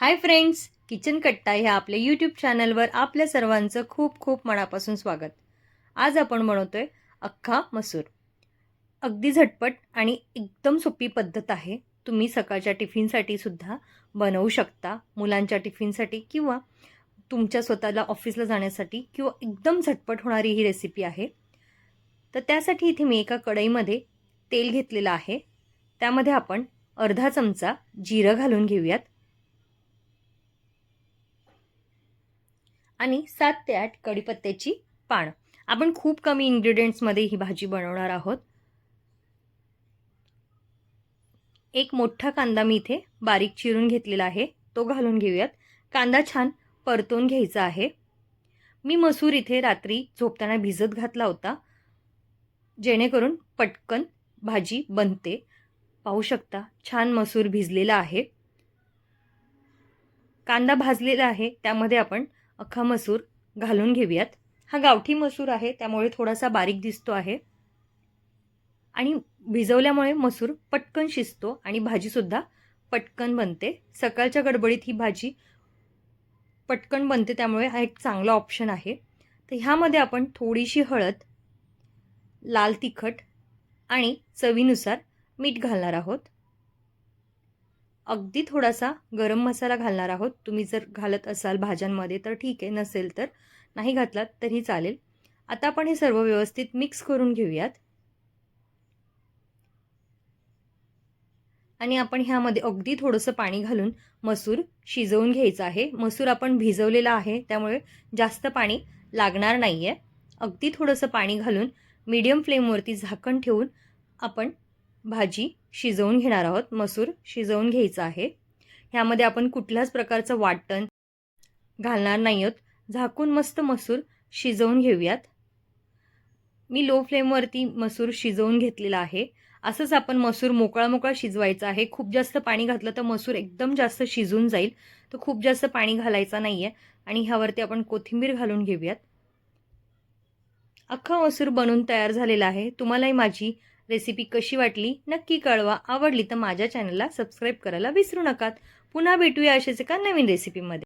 Hi friends kitchen कट्टा ह्या आपल्या यूट्यूब चॅनलवर आपल्या सर्वांचं खूप खूप मनापासून स्वागत. आज आपण बनवतोय अख्खा मसूर. अगदी झटपट आणि एकदम सोपी पद्धत आहे. तुम्ही सकाळच्या टिफिनसाठी सुद्धा बनवू शकता मुलांच्या टिफिनसाठी किंवा तुमच्या स्वतःला ऑफिसला जाण्यासाठी किंवा एकदम झटपट होणारी ही रेसिपी आहे. तर त्यासाठी इथे मी एका कढईमध्ये तेल घेतलेलं आहे. त्यामध्ये आपण अर्धा चमचा जिरं घालून घेऊयात. आणि सात ते आठ कढीपत्त्याची पान. आपण खूप कमी इन्ग्रेडियंट्समध्ये ही भाजी बनवणार आहोत. एक मोठा कांदा मी इथे बारीक चिरून घेतलेला आहे. तो घालून घेऊयात. कांदा छान परतून घ्यायचा आहे. मी मसूर इथे रात्री झोपताना भिजत घातला होता. जेणेकरून पटकन भाजी बनते. पाहू शकता छान मसूर भिजलेला आहे. कांदा भाजलेला आहे. त्यामध्ये आपण अख्खा मसूर घालून घेऊयात. हा गावठी मसूर आहे त्यामुळे थोडासा बारीक दिसतो आहे. आणि भिजवल्यामुळे मसूर पटकन शिजतो आणि भाजीसुद्धा पटकन बनते. सकाळच्या गडबडीत ही भाजी पटकन बनते त्यामुळे हा एक चांगला ऑप्शन आहे. तर ह्यामध्ये आपण थोडीशी हळद लाल तिखट आणि चवीनुसार मीठ घालणार आहोत. अगदी थोडासा गरम मसाला घालणार आहोत. तुम्ही जर घालत असाल भाज्यांमध्ये तर ठीक आहे. नसेल तर नाही घातलात तरी चालेल. आता आपण हे सर्व व्यवस्थित मिक्स करून घेऊयात. आणि आपण ह्यामध्ये अगदी थोडंसं पाणी घालून मसूर शिजवून घ्यायचं आहे. मसूर आपण भिजवलेला आहे त्यामुळे जास्त पाणी लागणार नाही आहे अगदी थोडंसं पाणी घालून मीडियम फ्लेमवरती झाकण ठेवून आपण भाजी शिजवून घेणार आहोत. मसूर शिजवून घ्यायचं आहे. ह्यामध्ये आपण कुठल्याच प्रकारचं वाटण घालणार नाही आहोत. झाकून मस्त मसूर शिजवून घेऊयात. मी लो फ्लेमवरती मसूर शिजवून घेतलेला आहे. असंच आपण मसूर मोकळा मोकळा शिजवायचा आहे. खूप जास्त पाणी घातलं तर मसूर एकदम जास्त शिजून जाईल. तर खूप जास्त पाणी घालायचा नाही आहे आणि ह्यावरती आपण कोथिंबीर घालून घेऊयात. अख्खा मसूर बनून तयार झालेला आहे. तुम्हालाही माझी रेसिपी कशी वाटली नक्की कळवा. आवडली तर माझ्या चॅनलला सबस्क्राईब करायला विसरू नका पुन्हा भेटूया असेच एका नवीन रेसिपीमध्ये